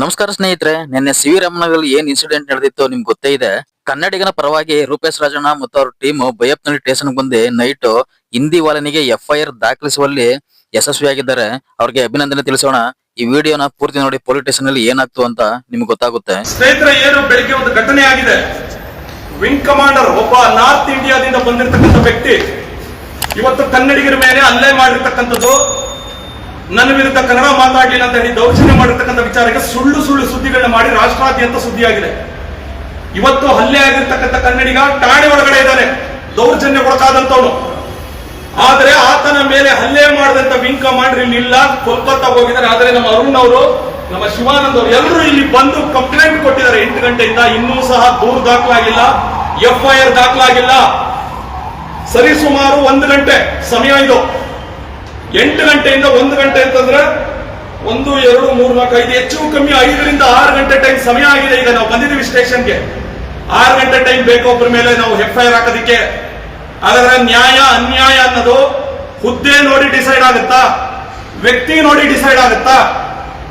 ನಮಸ್ಕಾರ ಸ್ನೇಹಿತರೆ, ನಿನ್ನೆ ಸಿ ವಿ ರಾಮನಗರಲ್ಲಿ ಏನ್ ಇನ್ಸಿಡೆಂಟ್ ನಡೆದಿತ್ತು ನಿಮ್ಗೆ ಗೊತ್ತೇ ಇದೆ. ಕನ್ನಡಿಗನ ಪರವಾಗಿ ರೂಪೇಶ್ ರಾಜಣ್ಣ ಮತ್ತು ಅವ್ರ ಟೀಮ್ ಬೈಯಪ್ನಲ್ಲಿ ಸ್ಟೇಷನ್ ಬಂದು ನೈಟ್ ಹಿಂದಿ ವಾಲನಿಗೆ ಎಫ್ಐಆರ್ ದಾಖಲಿಸುವಲ್ಲಿ ಯಶಸ್ವಿಯಾಗಿದ್ದಾರೆ ಅವ್ರಿಗೆ ಅಭಿನಂದನೆ ತಿಳಿಸೋಣ. ಈ ವಿಡಿಯೋನ ಪೂರ್ತಿ ನೋಡಿ ಪೊಲೀಸ್ ಸ್ಟೇಷನ್ ಅಲ್ಲಿ ಏನಾಗ್ತು ಅಂತ ನಿಮ್ಗೆ ಗೊತ್ತಾಗುತ್ತೆ. ಸ್ನೇಹಿತರೆ, ಏನು ಬೆಳಿಗ್ಗೆ ಒಂದು ಘಟನೆ ಆಗಿದೆ. ವಿಂಗ್ ಕಮಾಂಡರ್ ಒಬ್ಬ ನಾರ್ತ್ ಇಂಡಿಯಾದಿಂದ ಬಂದಿರತಕ್ಕಂಥ ವ್ಯಕ್ತಿ, ಇವತ್ತು ಕನ್ನಡಿಗರ ಮೇಲೆ ಅಲ್ಲೇ ಮಾಡಿರ್ತಕ್ಕಂಥದ್ದು. ನನ್ನ ವಿರುದ್ಧ ಕನ್ನಡ ಮಾತಾಡಲಿಲ್ಲ ಅಂತ ಹೇಳಿ ದೌರ್ಜನ್ಯ ಮಾಡಿರ್ತಕ್ಕಂಥ ವಿಚಾರಕ್ಕೆ ಸುಳ್ಳು ಸುಳ್ಳು ಸುದ್ದಿಗಳನ್ನ ಮಾಡಿ ರಾಷ್ಟ್ರಾದ್ಯಂತ ಸುದ್ದಿಯಾಗಿದೆ ಇವತ್ತು ಹಲ್ಲೆ ಆಗಿರ್ತಕ್ಕಂಥ ಕನ್ನಡಿಗ ಠಾಣೆ ಒಳಗಡೆ ಇದ್ದಾನೆ. ದೌರ್ಜನ್ಯ ಒಳಗಾದಂತವನು ಆದರೆ ಆತನ ಮೇಲೆ ಹಲ್ಲೆ ಮಾಡಿದಂತ ವಿಂಗ್ ಕಮಾಂಡರ್ ಇಲ್ಲಿ ಇಲ್ಲ ಕೋಲ್ಕತ್ತಾ ಹೋಗಿದ್ದಾರೆ. ಆದರೆ ನಮ್ಮ ಅರುಣ್ ಅವರು, ನಮ್ಮ ಶಿವಾನಂದ್ ಅವರು ಎಲ್ಲರೂ ಇಲ್ಲಿ ಬಂದು ಕಂಪ್ಲೇಂಟ್ ಕೊಟ್ಟಿದ್ದಾರೆ. ಎಂಟು ಗಂಟೆಯಿಂದ ಇನ್ನೂ ಸಹ ದೂರು ದಾಖಲಾಗಿಲ್ಲ ಎಫ್ಐಆರ್ ದಾಖಲಾಗಿಲ್ಲ. ಸರಿಸುಮಾರು ಒಂದು ಗಂಟೆ, ಸಮಯ ಇದು. ಎಂಟು ಗಂಟೆಯಿಂದ ಒಂದು ಗಂಟೆ ಅಂತಂದ್ರೆ ಒಂದು, ಎರಡು, ಮೂರು, ನಾಲ್ಕು, ಐದು, ಹೆಚ್ಚು ಕಮ್ಮಿ ಐದರಿಂದ ಆರು ಗಂಟೆ ಟೈಮ್ ಸಮಯ ಆಗಿದೆ. ಈಗ ನಾವು ಬಂದಿದ್ದೀವಿ ಸ್ಟೇಷನ್ಗೆ. ಆರು ಗಂಟೆ ಟೈಮ್ ಬೇಕು ಮೇಲೆ ನಾವು ಎಫ್ಐಆರ್ ಹಾಕೋದಿಕ್ಕೆ. ಹಾಗಾದ್ರೆ ನ್ಯಾಯ, ಅನ್ಯಾಯ ಅನ್ನೋದು ಹುದ್ದೆ ನೋಡಿ ಡಿಸೈಡ್ ಆಗುತ್ತಾ? ವ್ಯಕ್ತಿ ನೋಡಿ ಡಿಸೈಡ್ ಆಗುತ್ತಾ?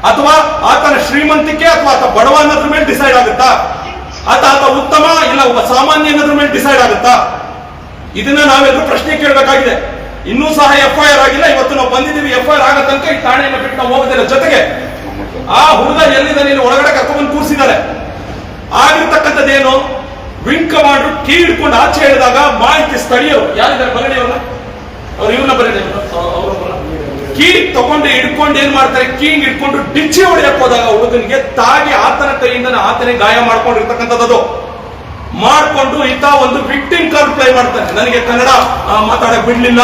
ಅಥವಾ ಆತನ ಶ್ರೀಮಂತಿಕೆ ಅಥವಾ ಆತ ಬಡವ ಅನ್ನೋದ್ರ ಮೇಲೆ ಡಿಸೈಡ್ ಆಗುತ್ತಾ? ಆತ ಆತ ಉತ್ತಮ ಇಲ್ಲ ಒಬ್ಬ ಸಾಮಾನ್ಯ ಅನ್ನೋದ್ರ ಮೇಲೆ ಡಿಸೈಡ್ ಆಗುತ್ತಾ? ಇದನ್ನ ನಾವೆಲ್ಲರೂ ಪ್ರಶ್ನೆ ಕೇಳಬೇಕಾಗಿದೆ. ಇನ್ನೂ ಸಹ ಎಫ್ಐಆರ್ ಆಗಿಲ್ಲ. ಇವತ್ತು ನಾವು ಬಂದಿದ್ದೀವಿ. ಎಫ್ಐಆರ್ ಆಗ ತನಕ ಈ ಠಾಣೆಯನ್ನು ಬಿಟ್ಟು ನಾವು ಹೋಗೋದಿಲ್ಲ. ಜೊತೆಗೆ ಆ ಹುಡುಗ ಎಲ್ಲಿದೆ ನೀನು ಒಳಗಡೆ ಕರ್ಕೊಂಡ್ಬಂದು ಕೂರಿಸಿದ್ದಾರೆ ಆಗಿರ್ತಕ್ಕಂಥದ್ದೇನು? ವಿಂಗ್ ಕಮಾಂಡರ್ ಕೀ ಹಿಡ್ಕೊಂಡು ಆಚೆ ಹೇಳಿದಾಗ ಮಾಹಿತಿ ಸ್ಥಳೀಯರು. ಯಾರಿದ್ದಾರೆ? ಬರಡಿ ಅವ್ರನ್ನ. ಅವ್ರು ಇವ್ರನ್ನ ಬರಡಿ ಕೀ ತಗೊಂಡು ಹಿಡ್ಕೊಂಡು ಏನ್ ಮಾಡ್ತಾರೆ? ಕೀ ಹಿಡ್ಕೊಂಡು ಡಿಚ್ಚಿ ಹೊಡೆಯಕ್ ಹೋದಾಗ ಹುಡುಗನಿಗೆ ತಾಗಿ ಆತನ ಕೈಯಿಂದ ಆತನೇ ಗಾಯ ಮಾಡ್ಕೊಂಡಿರ್ತಕ್ಕಂಥದ್ದು ಮಾಡ್ಕೊಂಡು ಈತ ಒಂದು ವಿಕ್ಟಿಂಗ್ ಕಾರ್ಡ್ ಪ್ಲೇ ಮಾಡ್ತಾನೆ. ನನಗೆ ಕನ್ನಡ ಮಾತಾಡಕ್ ಬಿಡ್ಲಿಲ್ಲ.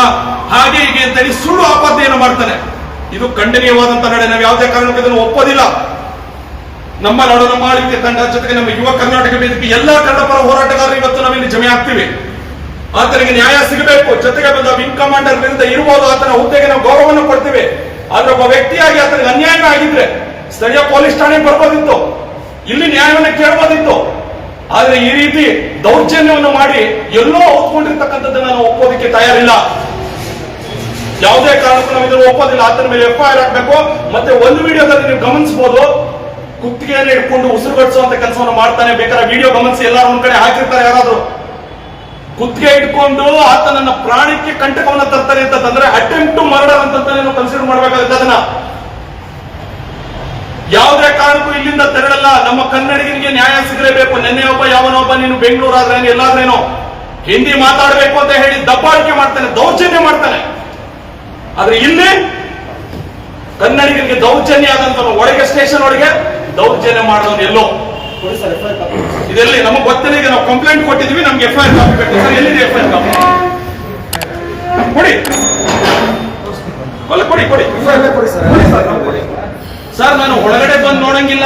ಹಾಗೆ ಹೀಗೆ ಅಂತೇಳಿ ಸುಳ್ಳು ಆಪಾದನೆಯನ್ನು ಮಾಡ್ತಾನೆ. ಇದು ಖಂಡನೀಯವಾದಂತ ನಡೆ. ನಾವು ಯಾವುದೇ ಕಾರಣಕ್ಕೂ ಇದನ್ನು ಒಪ್ಪೋದಿಲ್ಲ. ನಮ್ಮ ನಾಡು, ನಮ್ಮ ಆಳ್ವಿಕೆ ತಂಡ, ಜೊತೆಗೆ ನಮ್ಮ ಯುವ ಕರ್ನಾಟಕ ವೇದಿಕೆ, ಎಲ್ಲಾ ಕನ್ನಡ ಪರ ಹೋರಾಟಗಾರರು ಇವತ್ತು ನಾವಿಲ್ಲಿ ಜಮೆ ಆಗ್ತೀವಿ. ಆತನಿಗೆ ನ್ಯಾಯ ಸಿಗಬೇಕು. ಜೊತೆಗೆ ಬಂದ ವಿಂಗ್ ಕಮಾಂಡರ್ ವಿರುದ್ಧ ಆತನ ಹುದ್ದೆಗೆ ನಾವು ಗೌರವವನ್ನು ಕೊಡ್ತೀವಿ. ಆದ್ರೆ ಒಬ್ಬ ವ್ಯಕ್ತಿಯಾಗಿ ಆತನಿಗೆ ಅನ್ಯಾಯ ಆಗಿದ್ರೆ ಸ್ಥಳೀಯ ಪೊಲೀಸ್ ಠಾಣೆಗೆ ಬರ್ಬೋದಿತ್ತು. ಇಲ್ಲಿ ನ್ಯಾಯವನ್ನು ಕೇಳಬಹುದಿತ್ತು ಆದ್ರೆ ಈ ರೀತಿ ದೌರ್ಜನ್ಯವನ್ನು ಮಾಡಿ ಎಲ್ಲೋ ಒಪ್ಕೊಂಡಿರ್ತಕ್ಕಂಥದ್ದು ನಾನು ಒಪ್ಪೋದಕ್ಕೆ ತಯಾರಿಲ್ಲ. ಯಾವುದೇ ಕಾರಣಕ್ಕೂ ನಾವು ಇದನ್ನು ಒಪ್ಪೋದಿಲ್ಲ. ಆತನ ಮೇಲೆ ಎಫ್ಐಆರ್ ಹಾಕಬೇಕು. ಮತ್ತೆ ಒಂದು ವಿಡಿಯೋದಲ್ಲಿ ನೀವು ಗಮನಿಸಬಹುದು. ಕುತ್ತಿಗೆಯನ್ನು ಇಟ್ಕೊಂಡು ಉಸಿರುಗಟ್ಟಿಸುವಂತ ಕೆಲಸವನ್ನು ಮಾಡ್ತಾನೆ ಬೇಕಾದ್ರೆ ವಿಡಿಯೋ ಗಮನಿಸಿ ಎಲ್ಲರೂ ಒಂದ್ ಕಡೆ ಹಾಕಿರ್ತಾರೆ ಯಾರಾದ್ರೂ. ಕುತ್ತಿಗೆ ಇಟ್ಕೊಂಡು ಆತನನ್ನ ಪ್ರಾಣಕ್ಕೆ ಕಂಟಕವನ್ನ ತರ್ತಾರೆ ಅಂತಂದ್ರೆ ಅಟೆಂಪ್ಟ್ ಮರ್ಡರ್ ಅಂತ ಕನ್ಸಿಡರ್ ಮಾಡ್ಬೇಕಾಗುತ್ತೆ ಅದನ್ನ. ಯಾವುದೇ ಕಾರಣಕ್ಕೂ ಇಲ್ಲಿಂದ ತೆರಳಲ್ಲ. ನಮ್ಮ ಕನ್ನಡಿಗರಿಗೆ ನ್ಯಾಯ ಸಿಗಲೇಬೇಕು. ನಿನ್ನೆ ಒಬ್ಬ ಯಾವನೊಬ್ಬ ನೀನು ಬೆಂಗಳೂರು ಆದ್ರೇನು ಎಲ್ಲಾದ್ರೇನೋ ಹಿಂದಿ ಮಾತಾಡಬೇಕು ಅಂತ ಹೇಳಿ ದಬ್ಬಾಳಿಕೆ ಮಾಡ್ತಾನೆ ದೌರ್ಜನ್ಯ ಮಾಡ್ತಾನೆ. ಆದ್ರೆ ಇಲ್ಲಿ ಕನ್ನಡಿಗರಿಗೆ ದೌರ್ಜನ್ಯ ಆದಂತ ಒಳಗೆ ಸ್ಟೇಷನ್ ಒಳಗೆ ದೌರ್ಜನ್ಯ ಮಾಡೋನು ಎಲ್ಲೋ. ಇದೆಲ್ಲಿ? ನಮಗೆ ಗೊತ್ತಿಲ್ಲ ಈಗ ನಾವು ಕಂಪ್ಲೇಂಟ್ ಕೊಟ್ಟಿದ್ವಿ ನಮ್ಗೆ ಎಫ್ ಐ ಆರ್ ಕಾಪಿ ಎಲ್ಲಿದೆ ಎಫ್ ಐ ಆರ್ ಕಾಪಿ? ಕೊಡಿ. ಕೊಡಿ ಕೊಡಿ ಕೊಡಿ. ಸರ್. ಕೊಡಿ. ಸರ್ ನಾನು ಒಳಗಡೆ ಬಂದು ನೋಡಂಗಿಲ್ಲ.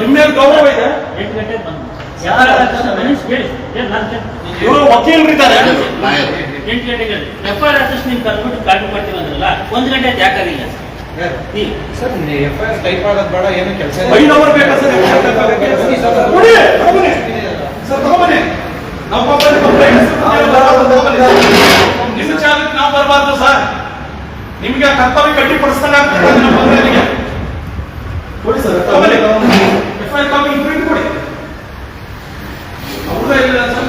ನಿಮ್ಮ ಮೇಲೆ ಗೌರವ ಇದೆ. ಇವರು ವಕೀಲರಿದ್ದಾರೆ. ಎಂಟು ಗಂಟೆಗೆ ಎಫ್ ಐ ಆರ್ ಆರ್ಟಿಸ್ಟ್ ನೀವು ಕರ್ಬಿಟ್ಟು ಕಾಪಿ ಮಾಡ್ತೀವಿ ಅಂದ್ರಲ್ಲ ಒಂದು ಗಂಟೆ ಯಾಕಾಗಿಲ್ಲ ನೀವು sir F I R type ಆಗೋದು ಬೇಡ ಏನು ಕೆಲಸ ಐದು ಅವರ್ ಬೇಕಾ ಸರ್ ಸರ್ ತಗೊಬನ್ನಿ. ಕಂಪ್ಲೇಂಟ್ ಕಂಪ್ಲೇಂಟ್ ನಿನ್ನ ಚಾಲಕ್ಕೆ ನಾವು ಬರಬಾರ್ದು ಸರ್. ನಿಮ್ಗೆ ಆ ಕರ್ತವ್ಯ ಕಂಪ್ಲೇಂಟ್ಗೆ ಕೊಡಿ sir ತಗೊಬನ್ನಿ F I R copy print ಕೊಡಿ. ಇಲ್ಲ ಸರ್.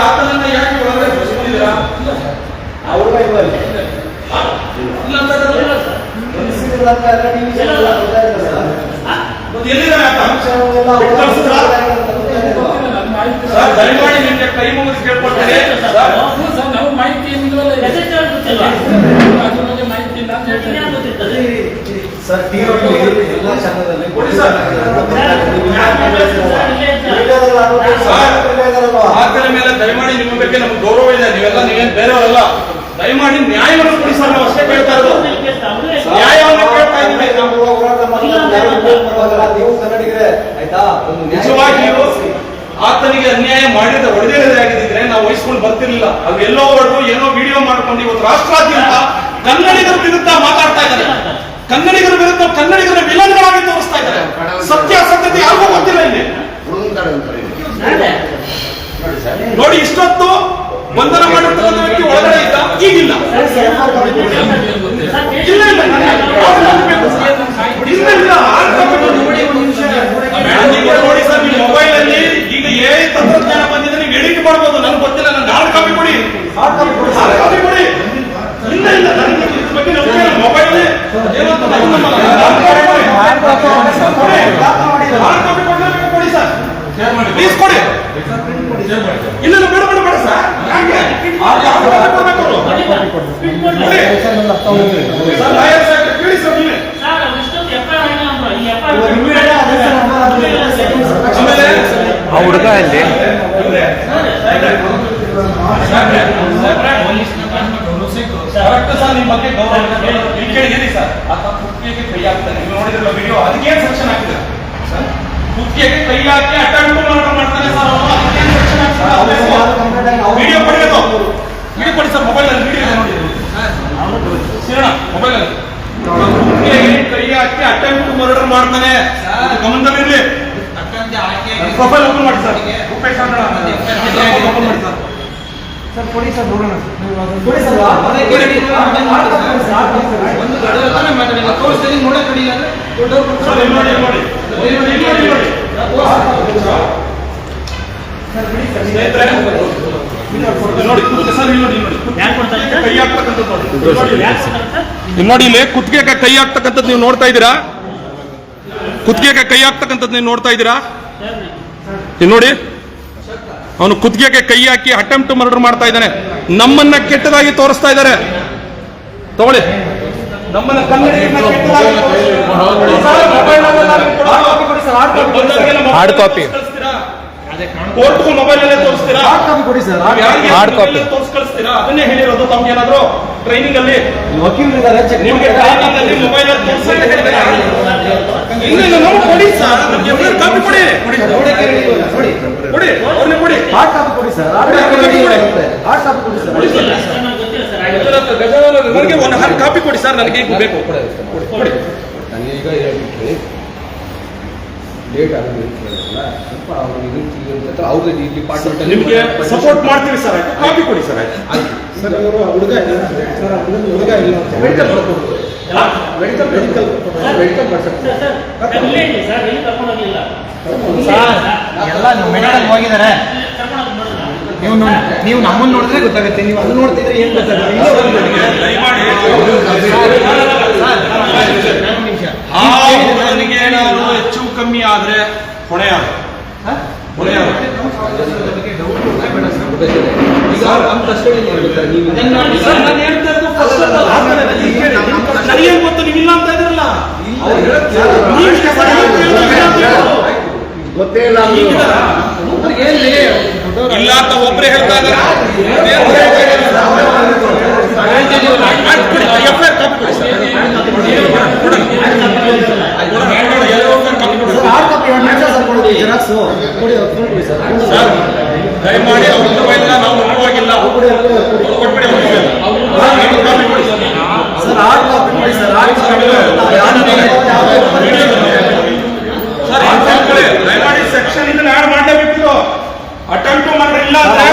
ಆತನನ್ನ ಯಾಕೆ ಒಳಗಡೆ ಕಳಿಸ್ಕೊಂಡಿದ್ದೀರಾ ಅವ್ರ? ಇಲ್ಲ. ಇಲ್ಲ ಎಲ್ಲಿದ್ದಾರೆ ದಯಮಾಡಿ ನಿಮ್ಗೆ ಕೈ ಮುಗಿದು ಕೇಳ್ಕೊಳ್ತೇನೆ. ಸರ್ ಮಾಹಿತಿ ಸರ್ ಟಿವಿ ಎಲ್ಲ ಚಾನಲ್ ಕೊಡಿ ಸರ್. ಆತನ ಮೇಲೆ ದಯಮಾಡಿ ನಿಮ್ಮ ಬಗ್ಗೆ ನಮ್ಗೆ ಗೌರವ ಇದೆ. ನೀವೆಲ್ಲ ನೀವೇನ್ ಬೇರೆಯವರಲ್ಲ ದಯಮಾಡಿ ನ್ಯಾಯವನ್ನು ಕೊಡಿ ಸರ್ ನಾವು ಅಷ್ಟೇ ಕೇಳ್ತಾ ಇರೋದು. ನ್ಯಾಯವನ್ನು ಕೇಳ್ತಾ ಇದ್ದೀವಿ. ನೀವು ಕನ್ನಡಿಗರೇ ಆಯ್ತಾ? ನಿಜವಾಗಿಯೂ ಆತನಿಗೆ ಅನ್ಯಾಯ ಮಾಡಿದ ಒಳ್ಳೆಯದೇ ಆಗಿದ್ರೆ ನಾವು ವಹಿಸ್ಕೊಂಡು ಬರ್ತಿರ್ಲಿಲ್ಲ. ಅದು ಎಲ್ಲೋ ಹೊರಟು, ಏನೋ ವಿಡಿಯೋ ಮಾಡ್ಕೊಂಡು ಇವತ್ತು ರಾಷ್ಟ್ರಾದ್ಯಂತ ಕನ್ನಡಿಗರ ವಿರುದ್ಧ ಮಾತಾಡ್ತಾ ಇದ್ದಾರೆ. ಕನ್ನಡಿಗರ ವಿರುದ್ಧ ಕನ್ನಡಿಗರ ವಿಲನ್ಗಳಾಗಿ ತೋರಿಸ್ತಾ ಇದ್ದಾರೆ. ಸತ್ಯ, ಅಸತ್ಯತೆ ಯಾರಿಗೂ ಗೊತ್ತಿಲ್ಲ ಇಲ್ಲಿ. ನೋಡಿ, ಇಷ್ಟೊತ್ತು ಬಂಧನ ಮಾಡಿರ್ತಕ್ಕಂಥ ಒಳಗಡೆ ಇದ್ದ, ಈಗಿಲ್ಲ. ಇಲ್ಲ. ಇಲ್ಲ ಇಲ್ಲ. ನೋಡಿ. ಸರ್ ನಿಮ್ಮ ಮೊಬೈಲ್ ಅಲ್ಲಿ ಈಗ ಏ ತಂತ್ರಜ್ಞಾನ ಬಂದಿದೆ ನೀವು ಎಡಿಟ್ ಮಾಡ್ಬೋದು ನನಗೆ ಗೊತ್ತಿಲ್ಲ ನನಗೆ ಹಾರ್ಡ್ ಕಾಪಿ ಕೊಡಿ ಹಾರ್ಡ್ ಕಾಪಿ ಕೊಡಿ ಇಲ್ಲ ಇಲ್ಲ ನನಗೆ ಇದ್ರ ಬಗ್ಗೆ ನಂಬಿಕೆ ಇಲ್ಲ ಮೊಬೈಲ್ ಏನೋ ಅಂತ ಕೊಡಿ ಸರ್ ಕೊಡಿ. ಹಾರ್ಡ್ ಕಾಪಿ ಕೊಡಿ ಕೊಡಿ ಸರ್ ಪ್ಲೀಸ್ ಕೊಡಿ ಇಲ್ಲ ಇಲ್ಲ ಬೇಡ ಬೇಡ ಬೇಡ ಸರ್ ಯಾಕೆ ಹಾರ್ಡ್ ಕಾಪಿ ಕೊಡ್ಬೇಕು. ಕೊಡಿ. ಸರ್ ಸಿರಣ ಮೊಬೈಲ್ ಅಲ್ಲಿ. ಮೊಬೈಲ್ ಕೈ ಹಾಕಿ ಅಟೆಂಪ್ಟ್ ಮರ್ಡರ್ ಮಾಡ್ತಾನೆ. ಗಮನದಲ್ಲಿರಲಿ. ಪ್ರೊಫೈಲ್ ಓಪನ್ ಮಾಡಿ ಸರ್. ರೂಪೇಶ್ ಓಪನ್ ಮಾಡಿ ಸರ್. ಕೊಡಿ ಸರ್ ನೋಡೋಣ ಸರ್. ಇಲ್ಲಿ ನೋಡಿ ಇಲ್ಲಿ ನೋಡಿ ಇಲ್ಲಿ ನೋಡಿ ಕುತ್ತಿಗೆ ಸರ್ ನೋಡಿ ನೋಡಿ. ನೋಡಿ. ನೋಡಿ ಸರ್? ನೋಡಿ ಇಲ್ಲಿ ಕೈ ಹಾಕ್ತಕ್ಕಂಥದ್ದು ನೀವು ನೋಡ್ತಾ ಇದ್ದೀರಾ? ಕುತ್ತಿಗೆ ಕೈ ಹಾಕ್ತಕ್ಕಂಥದ್ದು ನೀವು ನೋಡ್ತಾ ಇದ್ದೀರಾ? ಇಲ್ಲಿ ನೋಡಿ. ಅವನು ಕುತ್ತಿಗೆಗೆ ಕೈ ಹಾಕಿ ಅಟೆಂಪ್ಟ್ ಮರ್ಡರ್ ಮಾಡ್ತಾ ಇದ್ದಾನೆ. ನಮ್ಮನ್ನ ಕೆಟ್ಟದಾಗಿ ತೋರಿಸ್ತಾ ಇದ್ದಾರೆ. ತಗೊಳ್ಳಿ. ನಮ್ಮನ್ನ ಕಾಪಿ ಕೆಟ್ಟದಾಗಿ Hard copy. ಕೋರ್ಟ್ ಮೊಬೈಲ್ ಅಲ್ಲೇ ತೋರಿಸ್ತೀರಾ? ಕೊಡಿ ಸರ್. ಹಾರ್ಡ್ ಕಾಪಿ ತೋರಿಸ್ ಕಳಿಸ್ತೀರಾ ಅದನ್ನೇ ಹೇಳಿರೋದು. ತಮ್ಗೆ ಏನಾದ್ರು ಟ್ರೈನಿಂಗ್ ಅಲ್ಲಿ ವಕೀಲರಿದ್ದಾರೆ ನಿಮಗೆ ಮೊಬೈಲ್ ನಾವು ಕೊಡಿ ಸರ್ ನಮ್ಗೆ ಕಾಪಿ ಕೊಡಿ. ಕೊಡಿ. ಅವ್ರನ್ನೇ ಕೊಡಿ ಹಾರ್ಡ್ ಕಾಪಿ ಕೊಡಿ. ಸರ್ ಕಾಪಿ ಕೊಡಿ. ಸರ್ ನನಗೆ ಒಂದು ಕಾಪಿ ಕೊಡಿ ಸರ್ ನನಗೆ ಈಗ ಬೇಕು. ಕೊಡಿ ಹೇಳಿ. ಹೇಳ್ಬಿಟ್ರಿ ಲೇಟ್ ಆಗುತ್ತೆ ಹೇಳ್ತಾರಲ್ಲ ಸ್ವಲ್ಪ ಅವ್ರು ಇದು ಅವ್ರದ್ದು ಈ ಡಿಪಾರ್ಟ್ಮೆಂಟ್ ನಿಮಗೆ ಸಪೋರ್ಟ್ ಮಾಡ್ತೀವಿ ಸರ್ ಆಯ್ತು ಕಾಪಿ ಕೊಡಿ ಸರ್ ಆಯ್ತು ಸರ್ ಇವರು ಹುಡುಗ ಇಲ್ಲ ಸರ್ ಹುಡುಗ ಹುಡುಗ ಇಲ್ಲ medical medical medical medical sir, ಎಲ್ಲಿ ಮೆಡಿಕಲ್ ಹೋಗಿದ್ದಾರೆ? ನೀವು ನೋಡಿ ನೀವು ನಮ್ಮನ್ನ ನೋಡಿದ್ರೆ ಗೊತ್ತಾಗುತ್ತೆ ನೀವು ಅಲ್ಲಿ ನೋಡ್ತಿದ್ರೆ ಏನ್ ಗೊತ್ತಾಗುತ್ತೆ ಇಲ್ಲೇ ಬಂದ್ಬಿಡಿ. ದಯಮಾಡಿ ಆ ಹುಡುಗನಿಗೆ ಏನಾದ್ರು ಹೆಚ್ಚು ಕಮ್ಮಿ ಆದ್ರೆ ಹೊಣೆ ಆಗ ಹೊಣೆ ಆಗ ಈಗ ನಮ್ಮ ಕಸ್ಟಡಿಯಲ್ಲಿ ಇರುತ್ತೆ ನೀವು ಸರ್, ನಾನು ಹೇಳ್ತಾ ಇರೋದು first ಆದ್ರೆ ಹೊಣೆ ಇಲ್ಲಿ. ಕೇಳಿ. ನನಗೇನ್ ಗೊತ್ತು? ನೀವು ಇಲ್ಲ ಅಂತ ಇದ್ರಲ್ಲ ಇಲ್ಲ ಅಂತ ಹೇಳೋದು. ಗೊತ್ತೇ ಇಲ್ಲ ಹೀಗಿದಾರಾ? ಇಲ್ಲ ಅಂತ ಒಬ್ರೇ ಹೇಳ್ತಾ ಇದ್ದಾರೆ. ಜೆರಾಕ್ಸ್ ಕೊಡಿ ಅವ್ರು ಕೊಡಿ ಸರ್ ಸರ್ ದಯಮಾಡಿ ಅವ್ರ ನಾವು ನೋಡುವಾಗಿಲ್ಲ ಕೊಟ್ಬಿಡಿ ಸರ್ ಸರ್ ಹಾರ್ಡ್ ಕಾಪಿ ಕೊಡಿ ಸರ್ ಕಾಪಿ? ದಯಮಾಡಿ ಸೆಕ್ಷನ್ ಇದನ್ನ ಆಡ್ ಮಾಡಲೇಬೇಕಿತ್ತು ಅಟೆಂಪ್ಟ್ ಮಾಡ್ರೆ ಇಲ್ಲ ಅಂದ್ರೆ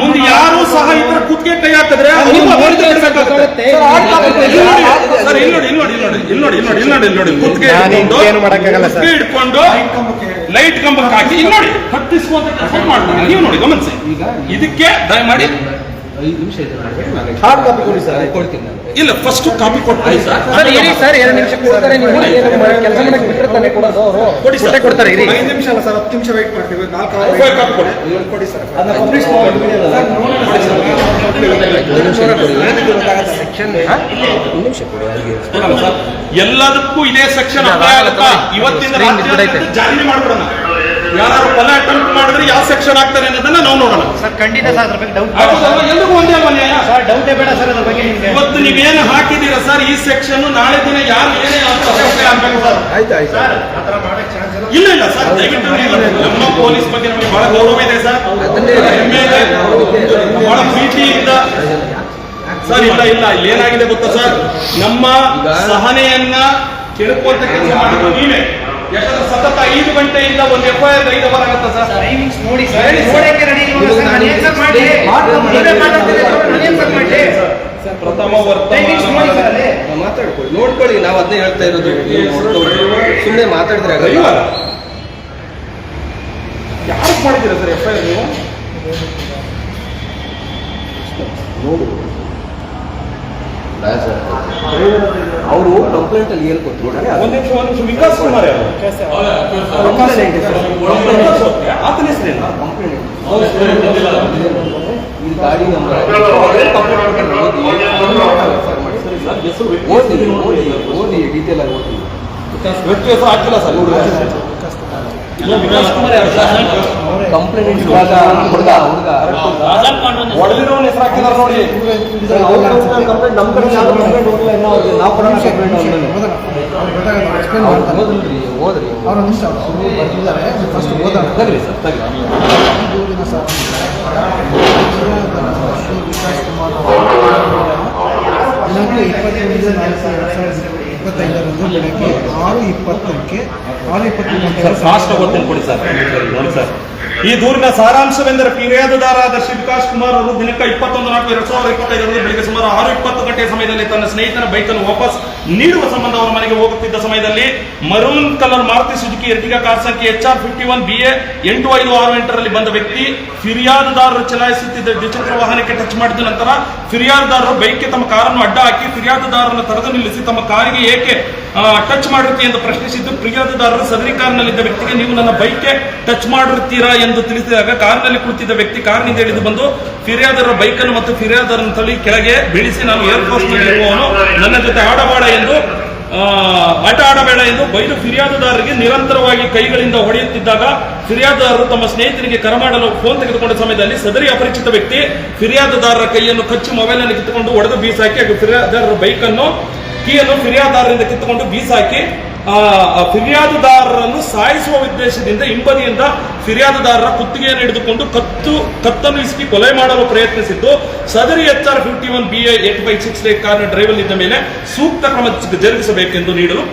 ಮುಂದೆ ಯಾರು ಸಹ ಇದ್ರ ಕುತ್ತಿಗೆ ಕೈ ಹಾಕಿದ್ರೆ ಸರ್ ಇಲ್ಲಿ ನೋಡಿ, ಇಲ್ಲಿ ನೋಡಿ ಇಲ್ಲಿ ನೋಡಿ ಇಲ್ಲಿ ನೋಡಿ ಇಲ್ಲಿ ನೋಡಿ ಇಲ್ಲಿ ನೋಡಿ ಕುತ್ತಿಗೆ ಏನು ಮಾಡಕ್ಕಾಗಲ್ಲ ಸರ್. ಹಿಡ್ಕೊಂಡು ಲೈಟ್ ಕಂಬಕ್ಕೆ ಹಾಕಿ. ಇಲ್ಲಿ ನೋಡಿ ಮಾಡ್ತಾರೆ. ನೀವು ನೋಡಿ ಗಮನಿಸಿ. ಇದಕ್ಕೆ ದಯಮಾಡಿ ಐದು ನಿಮಿಷ ಹಾರ್ಡ್ ಕಾಪಿ ಕೊಡಿ ಸರ್ ಕೊಡ್ತೀನಿ ನಾನು. ಇಲ್ಲ ಫಸ್ಟ್ ಕಾಪಿ ಕೊಡ್ತೀನಿ. ಸರ್ ಸರ್ ಇರಿ ಸರ್ ಎರಡು ನಿಮಿಷ ಕೊಡ್ತಾರೆ ನೀವು ಕೆಲಸ ಮಾಡಕ್ಕೆ ಬಿಟ್ಟರೆ ತಾನೇ ಕೊಡೋದು ಅವರು. ಕೊಡಿ ಸರ್. ಕೊಡ್ತಾರೆ ಇರಿ. ಐದು ನಿಮಿಷ ಅಲ್ಲ ಸರ್ ಹತ್ತು ನಿಮಿಷ ವೆಯ್ಟ್ ಮಾಡ್ತೀವಿ. ನಾಲ್ಕು ಫೈಲ್ ಕಾಪಿ ಕೊಡಿ. ಕೊಡಿ ಸರ್ ಅದನ್ನ ಪಬ್ಲಿಷ್ ಎಲ್ಲದಕ್ಕೂ ಇದೇ ಸೆಕ್ಷನ್ ಅಪ್ಲೈ ಆಗುತ್ತಾ? ಇವತ್ತಿನ ರಾತ್ರಿ ಜಾರಿ ಮಾಡ್ಬಿಡೋಣ. ಯಾರು ಫಲ ಅಟೆಂಪ್ಟ್ ಮಾಡಿದ್ರೆ ಯಾವ ಸೆಕ್ಷನ್ ಆಗ್ತಾರೆ ಅನ್ನೋದನ್ನ ನಾವು ನೋಡೋಣ. ಸರ್ ಖಂಡಿತ ಸರ್ ಅದ್ರ ಬಗ್ಗೆ ಡೌಟ್? ಎಲ್ರಿಗೂ ಒಂದೇ ಸರ್ ಡೌಟೇ ಬೇಡ ಸರ್ ಅದ್ರ ಬಗ್ಗೆ ನಿಮ್ಗೆ. ಇವತ್ತು ನೀವೇನು ಹಾಕಿದ್ದೀರಾ ಸರ್ ಈ ಸೆಕ್ಷನ್ ನಾಳೆ ದಿನ ಯಾರು ಏನೇ ಅಪ್ಲೈ ಆಗ್ಬೇಕು ಸರ್ ಆಯ್ತು ಆಯ್ತು. ಇಲ್ಲ. ಇಲ್ಲ ಸರ್. ದಯವಿಟ್ಟು ನಮ್ಮ ಪೊಲೀಸ್ ಬಗ್ಗೆ ನಮಗೆ ಬಹಳ ಗೌರವ ಇದೆ ಸರ್. ಹೆಮ್ಮೆ ಇದೆ. ಬಹಳ ಪ್ರೀತಿಯಿಂದ. ಸರ್ ಇಲ್ಲ ಇಲ್ಲ. ಇಲ್ಲಿ ಏನಾಗಿದೆ ಗೊತ್ತಾ ಸರ್? ನಮ್ಮ ಸಹನೆಯನ್ನ ಕೆಳಕುವಂತ ಕೆಲಸ ಮಾಡಿದ್ರು ನೀವೇ. ಯಾಕಂದ್ರೆ ಸತತ ಐದು ಗಂಟೆಯಿಂದ ಒಂದು ಎಫ್ ಐ ಆರ್ ಐದು ಅವರ್ ಆಗುತ್ತಾ ಸರ್. ಟೈಮಿಂಗ್ಸ್ ನೋಡಿ ಸರ್. ನೋಡಕ್ಕೆ ರೆಡಿ ಇಲ್ಲ ಸರ್? ನಾನು ಏನ್ ಸರ್ ಮಾಡಿ ನೀವೇ ಮಾತಾಡ್ತಿದ್ದೀರಿ ಸರ್, ನಾನು ಏನ್ ಸರ್ ಮಾಡಿ ಪ್ರಥಮ ಸರ್ ನಾವು ಮಾತಾಡ್ಕೊಳ್ಳಿ. ನೋಡ್ಕೊಳ್ಳಿ ನಾವು ಅದನ್ನೇ ಹೇಳ್ತಾ ಇರೋದು. ಸುಮ್ಮನೆ ಮಾತಾಡಿದ್ರೆ ಆಗಲ್ಲ ಯಾರು ಮಾಡ್ತೀರಾ ಸರ್. ಎಫ್ ಐ ಆರ್ ನೀವು? ನೋಡು. ಅವರು ಕಂಪ್ಲೇಂಟ್ ಅಲ್ಲಿ ಏನು ಕೊಟ್ಟಿದ್ದಾರೆ ಒಂದ್ ನಿಮಿಷ ಒಂದ್ ನಿಮಿಷ ವಿಕಾಸ್ ಕುಮಾರ್ ಯಾರು? ಆತನ ಹೆಸರೇನು ಈ ಗಾಡಿ ನಂಬರ್ ಓದಿ ಓದಿ ಓದಿ ಡೀಟೇಲ್ ಆಗಿ ಓದಿ. ವ್ಯತ್ಯಾಸ ಹಾಕಿಲ್ಲ ಸರ್. ಕಂಪ್ಲೇಂಟ್ ಇವಾಗ ಹುಡುಗ ಹುಡುಗ ಕಾರ್ಡ್ ಹೆಸರು ಹಾಕಿದಾರೆ ನೋಡಿ ಕಂಪ್ಲೇಂಟ್ ನಮ್ಮ ಕಡೆ ಯಾರು ಕಂಪ್ಲೇಂಟ್ ಹೋಗಿಲ್ಲ ಇನ್ನೂ ಓದ್ರಿ ಅವ್ರ ಅವರು ಬರ್ತಿದ್ದಾರೆ ಫಸ್ಟ್ ಓದೋಣ ತಗಲಿ ಸರ್ ತಗಲಿ ಸರ್ ಇಪ್ಪತ್ತೈದರಂದು ಬೆಳಗ್ಗೆ ಆರು ಇಪ್ಪತ್ತಕ್ಕೆ, ಆರು ಇಪ್ಪತ್ತು ಫಾಸ್ಟ್ ಕೊಡಿ ಸರ್. ಈ ದೂರಿನ ಸಾರಾಂಶವೆಂದರೆ ಫಿರ್ಯಾದುದಾರಾದ ಶಿವಕಾಶ್ ಕುಮಾರ್ ಅವರು ದಿನಕ್ಕೆ ಇಪ್ಪತ್ತೊಂದು ನಾಲ್ಕು, ಎರಡ್ ಸಾವಿರದ ಇಪ್ಪತ್ತೈದರಂದು ಬೆಳಗ್ಗೆ ಸುಮಾರು ಆರು ಇಪ್ಪತ್ತು ಗಂಟೆಯ ಸಮಯದಲ್ಲಿ ತನ್ನ ಸ್ನೇಹಿತನ ಬೈಕನ್ನು ವಾಪಸ್ ನೀಡುವ ಸಂಬಂಧ ಅವರ ಮನೆಗೆ ಹೋಗುತ್ತಿದ್ದ ಸಮಯದಲ್ಲಿ maroon colour Maruti Suzuki Ertiga car ಸಂಖ್ಯೆ H R fifty one B A ಎಂಟು ಐದು ಆರು ಎಂಟರಲ್ಲಿ ಬಂದ ವ್ಯಕ್ತಿ ಫಿರ್ಯಾದುದಾರರು ಚಲಾಯಿಸುತ್ತಿದ್ದ ದ್ವಿಚಕ್ರ ವಾಹನಕ್ಕೆ ಟಚ್ ಮಾಡಿದ ನಂತರ ಫಿರ್ಯಾದುದಾರರು ಬೈಕ್ಗೆ ತಮ್ಮ ಕಾರನ್ನು ಅಡ್ಡ ಹಾಕಿ ಫಿರ್ಯಾದುದಾರರನ್ನು ತಡೆದು ನಿಲ್ಲಿಸಿ ತಮ್ಮ ಕಾರಿಗೆ ಏಕೆ ಟಚ್ ಮಾಡಿರ್ತಿ ಎಂದು ಪ್ರಶ್ನಿಸಿದ್ದು, ಫಿರ್ಯಾದುದಾರರು ಸದರಿ ಕಾರ್ನಲ್ಲಿದ್ದ ವ್ಯಕ್ತಿಗೆ ನೀವು ನನ್ನ ಬೈಕ್ಗೆ ಟಚ್ ಮಾಡಿರ್ತೀರಾ ಎಂದು ತಿಳಿಸಿದಾಗ ಕಾರ್ನಲ್ಲಿ ಕುಳಿತಿದ್ದ ವ್ಯಕ್ತಿ ಕಾರ್ನಿಂದ ಇಳಿದು ಬಂದು, ಫಿರ್ಯಾದರ ಬೈಕನ್ನು ಮತ್ತು ಫಿರ್ಯಾದರನ್ನು ತಳ್ಳಿ, ಕೆಳಗೆ ಬೀಳಿಸಿ, ನಾನು ಏರ್ಪೋರ್ಟ್ನಲ್ಲಿ ಇರುವವನು, ನನ್ನ ಜೊತೆ ಆಡಬಾಡ ಎಂದು ಆಟ ಆಡಬೇಡ ಎಂದು ಬೈದು ಫಿರ್ಯಾದುದಾರರಿಗೆ ನಿರಂತರವಾಗಿ ಕೈಗಳಿಂದ ಹೊಡೆಯುತ್ತಿದ್ದಾಗ ಫಿರ್ಯಾದುದಾರರು ತಮ್ಮ ಸ್ನೇಹಿತರಿಗೆ ಕರೆ ಮಾಡಲು ಫೋನ್ ತೆಗೆದುಕೊಂಡ ಸಮಯದಲ್ಲಿ ಸದರಿ ಅಪರಿಚಿತ ವ್ಯಕ್ತಿ ಫಿರ್ಯಾದುದಾರರ ಕೈಯನ್ನು ಕಚ್ಚಿ ಮೊಬೈಲ್ ಅನ್ನು ಕಿತ್ತುಕೊಂಡು ಹೊಡೆದು ಬೀಸಾಕಿ, ಹಾಗೂ ಫಿರ್ಯಾದುದಾರರ ಬೈಕ್ ಅನ್ನು ಕೀಯನ್ನು ಫಿರ್ಯಾದಾರರಿಂದ ಕಿತ್ತುಕೊಂಡು ಬೀಸಾಕಿ ಆ, ಫಿರ್ಯಾದುದಾರರನ್ನು ಸಾಯಿಸುವ ಉದ್ದೇಶದಿಂದ ಹಿಂಬದಿಯಿಂದ ಫಿರ್ಯಾದುದಾರರ ಕುತ್ತಿಗೆಯನ್ನು ಹಿಡಿದುಕೊಂಡು ಕತ್ತು ಕತ್ತನ್ನು ಇಸ್ಕಿ ಕೊಲೆ ಮಾಡಲು ಪ್ರಯತ್ನಿಸಿದ್ದು ಸದರಿ H R fifty one B eight five six eight ಕಾರ್ನ ಡ್ರೈವರ್ ಇದ್ದ ಮೇಲೆ ಸೂಕ್ತ ಕ್ರಮ ಜರುಗಿಸಬೇಕೆಂದು ನೀಡಲು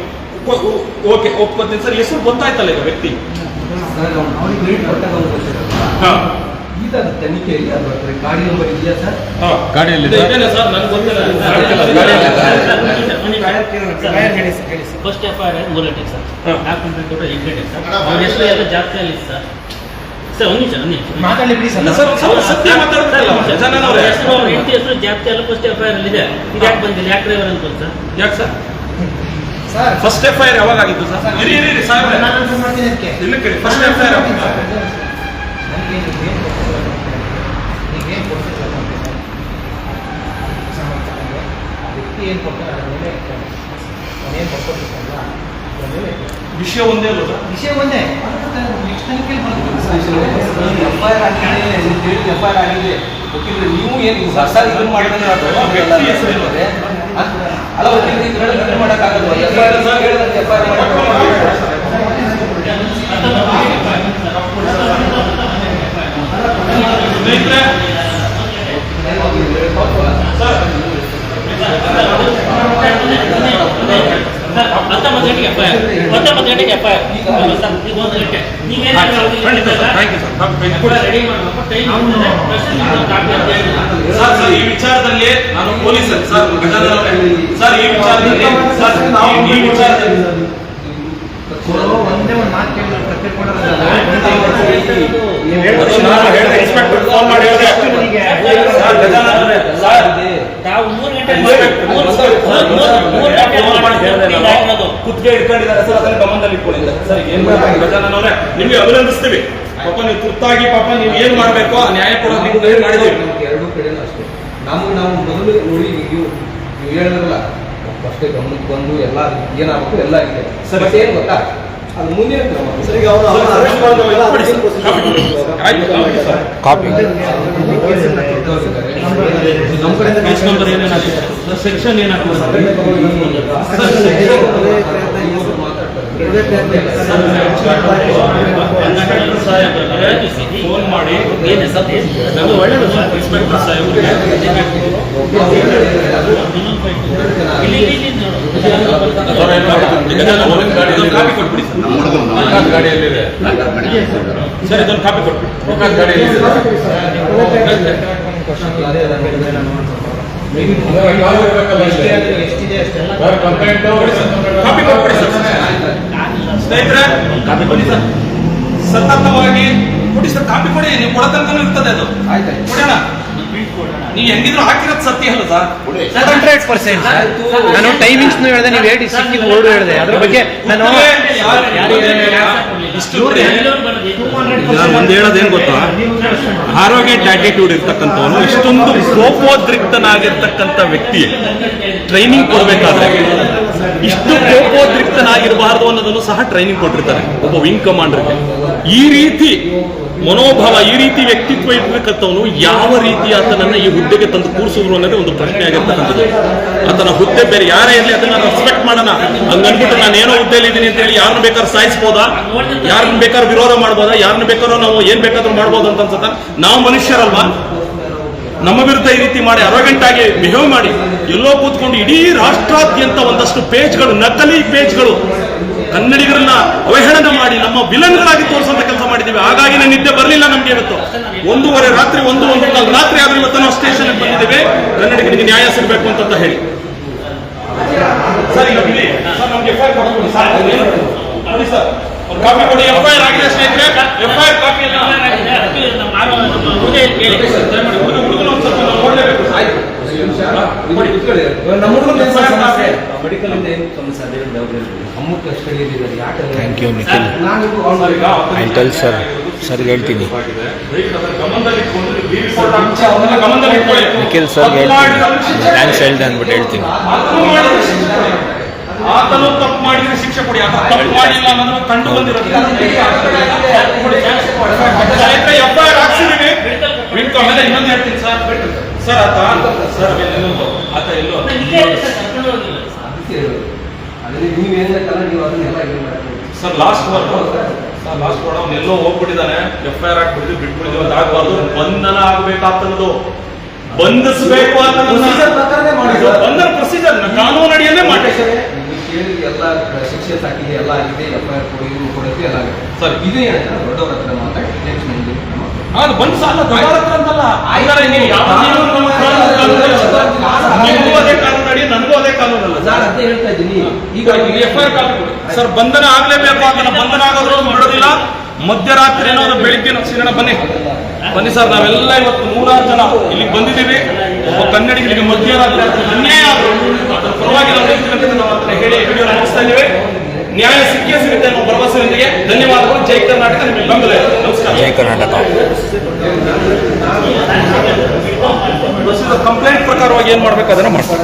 ಓಕೆ ಒಪ್ಕೊತೀನಿ ಸರ್ ಹೆಸರು ಗೊತ್ತಾಯ್ತಲ್ಲ ಈಗ ವ್ಯಕ್ತಿ. ಹಾ. ತನಿಖೆಯಲ್ಲಿ ಅದು ಗಾಡಿ ನಂಬರ್ ಇದೆಯಾ ಸರ್? ಹಾ. ಗಾಡಿಯಲ್ಲಿ ಸರ್ ನನಗೆ ಗೊತ್ತಿಲ್ಲ. ಫಸ್ಟ್ ಎಫ್ ಐ ಆರ್ ಮೂರು ಗಂಟೆಗೆ ಸರ್ ಹಾ. ಕೂಡ ಎಂಟು ಸರ್ ಅವ್ರ ಹೆಸರು ಎಲ್ಲ ಜಾಸ್ತಿ ಅಲ್ಲಿ ಸರ್ ಸರ್ ಒಂದು ನಿಮಿಷ ಒಂದು ನಿಮಿಷ ಮಾತಾಡಲಿ ಪ್ಲೀಸ್ ಸರ್ ಹೆಸರು ಅವ್ರ ಹೆಂಡತಿ ಹೆಸರು ಜಾಸ್ತಿ ಎಲ್ಲ ಫಸ್ಟ್ ಎಫ್ ಐ ಆರ್ ಇದೆ ಇದು ಯಾಕೆ ಬಂದಿಲ್ಲ ಯಾಕೆ ಡ್ರೈವರ್ ಅಂತ ಸರ್ ಯಾಕೆ sir first F I R ಯಾವಾಗ ಆಗಿತ್ತು ಸರ್ ಇರಿ ಇರಿ ಸರ್ ಇಲ್ಲಿ ಕೇಳಿ ಫಸ್ಟ್ ಎಫ್ ಐ ಆರ್ ಏನು ಕೊಡ್ತಾರೆ ಅವನೇನು ಕೊಟ್ಕೊಟ್ಟಿರ್ತಾನಲ್ಲ ವಿಷಯ ಒಂದೇ ಅಲ್ಲ ಸರ್? ವಿಷಯ ಒಂದೇ. ನೆಕ್ಸ್ಟ್ ತನಿಖೆ ಬರ್ತದೆ F I R F I R ಆಗಿದೆ ವಕೀಲರು ನೀವು ಏನು ಹೊಸ ಇದನ್ನು ಮಾಡಿದ್ರೆ? ಅಲ್ಲ ವಕೀಲರು ಇದ್ರಲ್ಲಿ ಇದನ್ನ ಮಾಡೋಕ್ಕಾಗಲ್ವಾ? ಎಫ್ ಐ ಆರ್ ಹೇಳಿದ್ರೆ ಎಫ್ ಐ ಆರ್ ಸ್ನೇಹಿತರೆ. ಹತ್ತೊಂಬತ್ತು ಗಂಟೆಗೆ ಸರ್ ಈಗ ಒಂದು ಗಂಟೆ ಸರ್ ಈ ವಿಚಾರದಲ್ಲಿ ನಾನು ಪೊಲೀಸ್ ಸರ್ ಸರ್ ಈ ವಿಚಾರದಲ್ಲಿ ಸರ್ ನಾವು ಈ ವಿಚಾರದಲ್ಲಿ. ಒಂದೇ ಒಂದು ಮಾತು ಕೇಳಿದ್ರೆ ಅದು ಕುತ್ತಿಗೆ ಇಟ್ಕೊಂಡಿದ್ದಾರೆ ಸರ್ ಅದನ್ನ ಗಮನದಲ್ಲಿ ಇಟ್ಕೊಳ್ಳಿ. ಸರ್ ಏನ್ ಅವರೇ ನಿಮ್ಗೆ ಅಭಿನಂದಿಸ್ತೀವಿ. ಪಾಪ ನೀವು ತುರ್ತಾಗಿ ಪಾಪ ನೀವು ಏನ್ ಮಾಡ್ಬೇಕು? ನ್ಯಾಯ ಕೊಡೋದು ಎರಡು ಏನ್ ಮಾಡಿದ್ದೀವಿ ನಮ್ಗೆ ಎರಡೂ ಕಡೆನೂ ಅಷ್ಟೇ. ನಮ್ಗೆ ನಾವು ಮೊದಲು ನೋಡಿ ನೀವು ನೀವು ಹೇಳಿದ್ರಲ್ಲ ಅಷ್ಟೇ ಗಮನಕ್ಕೆ ಬಂದು ಎಲ್ಲ ಏನಾಗಬೇಕು ಎಲ್ಲ ಇದೆ ಸರ್. ಏನು ಗೊತ್ತಾ? ಅದು ಮುಂದಿನ ಕ್ರಮ ಸರ್, ಕೊಡಿ ಸರ್. ಕಾಪಿ ಕೊಡಿ. ಆಯ್ತು ಕಾಪಿ ಸರ್ ಕಾಪಿ ನಮ್ಮ ಕಡೆಯಿಂದ ಕೇಸ್ ನಂಬರ್ ಏನೇನಾಗಿದೆ ಸರ್ ಸೆಕ್ಷನ್ ಏನಾಗಿದೆ ಸರ್ ಫೋನ್ ಮಾಡಿ ಏನೇ ಸರ್ ನಮ್ಗೆ ಒಳ್ಳೇದು ಸರ್ ಇನ್ಸ್ಪೆಕ್ಟರ್ ಇಲ್ಲಿ ಇಲ್ಲಿ ಸರ್. ಕಾಪಿ ಸತತವಾಗಿ ಕೊಡಿ ಕಾಪಿ ಕೊಡಿ ನೀವು ಕೊಡತನ ಇರ್ತದೆ ಅದು ಆಯ್ತಾ ಕೊಡೋಣ ನೀವು ಹೆಂಗಿದ್ರು ಹಾಕಿರೋದು ಸತ್ಯ ಅಲ್ಲ ಸರ್ ಹಂಡ್ರೆಡ್ ಪರ್ಸೆಂಟ್. ನಾನು ಟೈಮಿಂಗ್ಸ್ ಹೇಳಿದೆ ನೀವು ಹೇಳಿ ಸಿಕ್ಕಿದ ವರ್ಡ್ ಹೇಳಿದೆ. ಅದ್ರ ಬಗ್ಗೆ ನಾನು ನಾನು ಒಂದು ಹೇಳೋದೇನು ಗೊತ್ತಾ? ಆರೋಗ್ಯ ಆಟಿಟ್ಯೂಡ್ ಇರ್ತಕ್ಕಂಥವನು ಇಷ್ಟೊಂದು ಕೋಪೋದ್ರಿಕ್ತನಾಗಿರ್ತಕ್ಕಂಥ ವ್ಯಕ್ತಿ ಟ್ರೈನಿಂಗ್ ಕೊಡಬೇಕಾದ್ರೆ ಇಷ್ಟು ಕೋಪೋದ್ರಿಕ್ತನಾಗಿರಬಾರ್ದು ಅನ್ನೋದನ್ನು ಸಹ ಟ್ರೈನಿಂಗ್ ಕೊಟ್ಟಿರ್ತಾರೆ. ಒಬ್ಬ ವಿಂಗ್ ಕಮಾಂಡರ್ಗೆ ಈ ರೀತಿ ಮನೋಭಾವ ಈ ರೀತಿ ವ್ಯಕ್ತಿತ್ವ ಇರ್ತಕ್ಕಂಥವನು ಯಾವ ರೀತಿ ಆತನನ್ನ ಈ ಹುದ್ದೆಗೆ ತಂದು ಕೂರಿಸಿದ್ರು ಅನ್ನೋದೇ ಒಂದು ಪ್ರಶ್ನೆ ಆಗಿರ್ತಕ್ಕಂಥದ್ದು. ಆತನ ಹುದ್ದೆ ಬೇರೆ ಯಾರೇ ಇರಲಿ ಅದನ್ನ ರೆಸ್ಪೆಕ್ಟ್ ಮಾಡೋಣ. ಹಂಗನ್ಬಿಟ್ಟು ನಾನು ಏನೋ ಹುದ್ದೆಯಲ್ಲಿ ಇದ್ದೀನಿ ಅಂತ ಹೇಳಿ ಯಾರನ್ನ ಬೇಕಾದ್ರೂ ಸಾಯಿಸ್ಬೋದಾ? ಯಾರನ್ನ ಬೇಕಾದ್ರೂ ವಿರೋಧ ಮಾಡ್ಬೋದಾ? ಯಾರನ್ನ ಬೇಕಾದ್ರೂ ನಾವು ಏನ್ ಬೇಕಾದ್ರೂ ಮಾಡ್ಬೋದು ಅಂತ ಅನ್ಸುತ್ತ? ನಾವು ಮನುಷ್ಯರಲ್ವಾ? ನಮ್ಮ ವಿರುದ್ಧ ಈ ರೀತಿ ಮಾಡಿ ಅರೋಗೆಂಟ್ ಆಗಿ ಬಿಹೇವ್ ಮಾಡಿ ಎಲ್ಲೋ ಕೂತ್ಕೊಂಡು ಇಡೀ ರಾಷ್ಟ್ರಾದ್ಯಂತ ಒಂದಷ್ಟು ಪೇಜ್ಗಳು ನಕಲಿ ಪೇಜ್ಗಳು ಕನ್ನಡಿಗರನ್ನ ಅವಹೇಳನ ಮಾಡಿ ನಮ್ಮ ವಿಲನ್ಗಳಾಗಿ ತೋರಿಸುವಂತ ಕೆಲಸ ಮಾಡಿದ್ದೀವಿ ಹಾಗಾಗಿ ನನ್ನ ನಿದ್ದೆ ಬರಲಿಲ್ಲ ನಮ್ಗೆ ಇವತ್ತು ಒಂದೂವರೆ ರಾತ್ರಿ ಒಂದು ಒಂದು ಕಾಲ್ ರಾತ್ರಿ ಆದ್ರೂ ಇವತ್ತು ನಾವು ಸ್ಟೇಷನ್ ಬಂದಿದ್ದೇವೆ ಕನ್ನಡಿಗರಿಗೆ ನ್ಯಾಯ ಸಿಗಬೇಕು ಅಂತ ಹೇಳಿ ಸರಿ ಕಾಪಿ ಕೊಡಿ ಎಫ್ ಐ ಆರ್ ಆಗಿದೆ ಸ್ನೇಹಿತರೆ ಎಫ್ ಐ ಆರ್ ಕಾಪಿ ಎಲ್ಲ ಕೇಳಿ ದಯಮಾಡಿ ಹುಡುಗ ಹುಡುಗನ ಒಂದು ಸ್ವಲ್ಪ ನೋಡ್ಲೇಬೇಕು ಆಯ್ತು medical thank you Nikhil I tell sir sir ಹೇಳ್ತೀನಿ ನಿಖಿಲ್ ಸರ್ ಹೇಳ್ತೀನಿ ಥ್ಯಾಂಕ್ಸ್ ಹೇಳ್ದೆ ಅಂದ್ಬಿಟ್ಟು ಹೇಳ್ತೀನಿ ಆತನು ತಪ್ಪು ಮಾಡಿದ್ರೆ ಶಿಕ್ಷೆ ಕೊಡಿ ತಪ್ಪು ಮಾಡಿಲ್ಲ ಕಂಡು ಬಂದಿರೋದು ವಿಂಕ್ ಆಮೇಲೆ ಇನ್ನೊಂದು ಹೇಳ್ತೀನಿ ಸರ್ ಬಿಟ್ಟು. ಸರ್ ಆತ ಸರ್ ಇನ್ನೊಂದು ಆತ ಎಲ್ಲೋ sir last word sir. Last word ಅವ್ನು ಎಲ್ಲೋ ಹೋಗ್ಬಿಟ್ಟಿದ್ದಾನೆ. ಎಫ್ ಐ ಆರ್ ಹಾಕ್ಬಿಟ್ಟಿದ್ವಿ ಬಿಟ್ಬಿಟ್ಟಿದ್ವಿ ಅಂತ ಆಗಬಾರ್ದು. ಬಂಧನ ಆಗ್ಬೇಕಾಗ್ತದ್ದು. ಬಂಧಿಸಬೇಕು ಅಂತ ಮಾಡಿದ್ರು. ಬಂಧನ ಪ್ರೊಸೀಜರ್ ಕಾನೂನು ಅಡಿಯಲ್ಲೇ ಮಾಡಿ. ಎಲ್ಲ ಶಿಕ್ಷೆ ಸಾಕಿದೆ ಎಲ್ಲ ಆಗಿದೆ ಎಫ್ ಐ ಆರ್ ಕೊಡಿ ಕೊಡುತ್ತೆ ಕೊಡೋದು ಎಲ್ಲ ಆಗಿದೆ. ಸರ್. ಇದೇ ದೊಡ್ಡವ್ರ ಹತ್ರ ಮಾತಾಡಿ ನೆಕ್ಸ್ಟ್ ನಮ್ದು ಕ್ರಮ. ಅದು ಬಂದು ಸಾಲ ಅಂತಲ್ಲ ನಿಮಗೂ ಅದೇ ಕಾನೂನು ಅಡಿ ನನಗೂ ಅದೇ ಕಾನೂನು ಅಲ್ಲ ನಾನು ಅದೇ ಹೇಳ್ತಾ ಇದ್ದೀನಿ. ಈಗ ಎಫ್ ಐ ಆರ್ ಕಾಪಿ ಕೊಡಿ. ಸರ್ ಬಂಧನ ಆಗ್ಲೇಬೇಕು ಅದನ್ನ ಬಂಧನ ಆಗೋದ್ರು ಮಾಡೋದಿಲ್ಲ. ಮಧ್ಯರಾತ್ರಿ ಏನಾದ್ರು ಬೆಳಿಗ್ಗೆ ಸಿಗೋಣ ಬನ್ನಿ. ಬನ್ನಿ ಸರ್ ನಾವೆಲ್ಲ ಇವತ್ತು ನೂರಾರು ಜನ ಇಲ್ಲಿಗೆ ಬಂದಿದ್ದೀವಿ. ಒಬ್ಬ ಕನ್ನಡಿಗರಿಗೆ ಮಧ್ಯರಾತ್ರಿ ಅನ್ಯಾಯ ಆದ್ರು. ಅದ್ರ ಪರವಾಗಿ ನಾವು ಹೇಳಿ ವಿಡಿಯೋ ಮುಗಿಸ್ತಾ ಇದ್ದೀವಿ. ನ್ಯಾಯ ಸಿಕ್ಕೇ ಸಿಗುತ್ತೆ ಅನ್ನೋ ಭರವಸೆಯೊಂದಿಗೆ ಧನ್ಯವಾದಗಳು. ಜೈ ಕರ್ನಾಟಕ. ನಿಮಗೆ ಬೆಂಬಲ ನಮಸ್ಕಾರ. ಜೈ ಕರ್ನಾಟಕ. ಕಂಪ್ಲೇಂಟ್ ಪ್ರಕಾರವಾಗಿ ಏನ್ ಮಾಡ್ಬೇಕು ಅದನ್ನ ಮಾಡ್ತಾರೆ